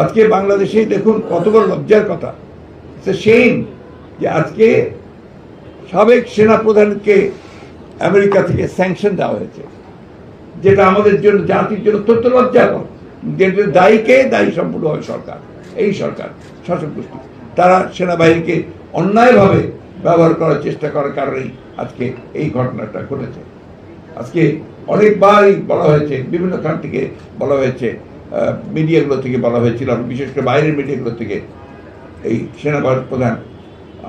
আজকে বাংলাদেশে দেখুন কত বড় লজ্জার কথা। সেম যে আজকে সাবেক সেনাপ্রধানকে আমেরিকা থেকে স্যাংশন দেওয়া হয়েছে, যেটা আমাদের জন্য, জাতির জন্য অত্যন্ত লজ্জাকর। যেটা দায়ীকে দায়ী সম্পূর্ণভাবে সরকার, এই সরকার, শাসক গোষ্ঠী। তারা সেনাবাহিনীকে অন্যায়ভাবে ব্যবহার করার চেষ্টা করার কারণেই আজকে এই ঘটনাটা ঘটেছে। আজকে অনেকবারই বলা হয়েছে, বিভিন্ন থেকে বলা হয়েছে মিডিয়াগুলো থেকে বলা হয়েছিল বিশেষ করে বাইরের মিডিয়াগুলো থেকে এই সেনাবাহিনী প্রধান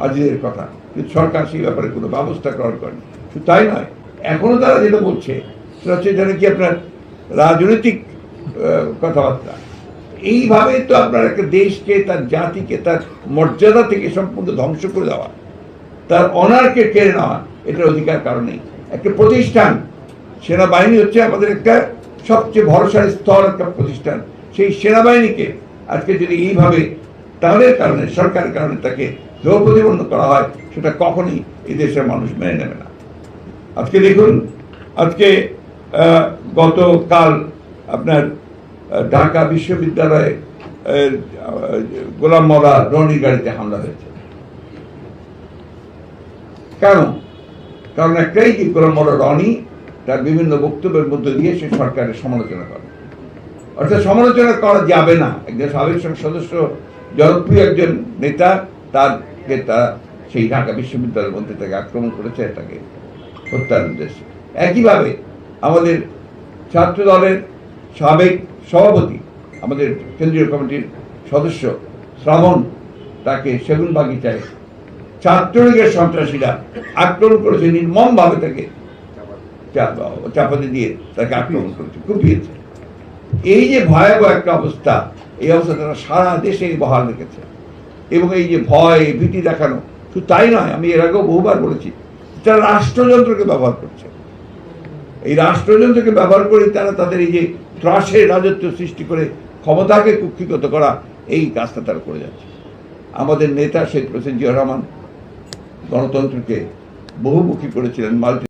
আজিজের কথা। কিন্তু সরকার সেই ব্যাপারে কোনো ব্যবস্থা গ্রহণ করেনি। শুধু তাই নয় এখনও তারা যেটা বলছে, সেটা হচ্ছে যেন কি আপনার রাজনৈতিক কথাবার্তা। এইভাবে তো আপনার একটা দেশকে, তার জাতিকে, তার মর্যাদা থেকে সম্পূর্ণ ধ্বংস করে দেওয়া, তার অনারকে কেড়ে নেওয়া, এটার অধিকার কারণেই একটা প্রতিষ্ঠান, সেনাবাহিনী হচ্ছে আমাদের একটা সবচেয়ে ভরসার স্তর একটা প্রতিষ্ঠান। সেই সেনাবাহিনীকে আজকে যদি এইভাবে তাদের কারণে, সরকারের কারণে তাকে দেহ প্রতিপন্ন করা হয়, সেটা কখনই এই দেশের মানুষ মেনে নেবে না। আজকে দেখুন, আজকে গতকাল আপনার ঢাকা বিশ্ববিদ্যালয়ে গোলাম মরা রনির গাড়িতে হামলা হয়েছে। কেন? কারণ একটাই কি, গোলাম মরা রনি তার বিভিন্ন বক্তব্যের মধ্যে দিয়ে সে সরকারের সমালোচনা করে। অর্থাৎ সমালোচনা করা যাবে না। একজন সাবেক সদস্য জনপ্রিয় একজন নেতা তারকে তারা সেই ঢাকা বিশ্ববিদ্যালয়ের মধ্যে তাকে আক্রমণ করেছে, তাকে হত্যার উদ্দেশ্যে। একইভাবে আমাদের ছাত্র দলের সাবেক সভাপতি, আমাদের কেন্দ্রীয় কমিটির সদস্য শ্রাবণ, তাকে সেগুন বাগিচায় ছাত্রলীগের সন্ত্রাসীরা আক্রমণ করেছে, নির্মমভাবে তাকে চাপাতি দিয়ে তাকে আক্রমণ করেছে কুপিয়েছে এই যে ভয়াবহ একটা অবস্থা এই অবস্থা তারা সারা দেশে বহাল রেখেছে। এবং এই যে ভয় ভীতি দেখানো শুধু তাই নয় আমি এর আগেও বহুবার বলেছি তারা রাষ্ট্রযন্ত্রকে ব্যবহার করছে। এই রাষ্ট্রযন্ত্রকে ব্যবহার করে তারা তাদের এই যে ত্রাসের রাজত্ব সৃষ্টি করে ক্ষমতাকে কুক্ষিগত করা এই কাজটা তারা করে যাচ্ছে। আমাদের নেতা শেখ প্রেসিডেন্ট জিয়া রহমান গণতন্ত্রকে বহুমুখী করেছিলেন মাল্টি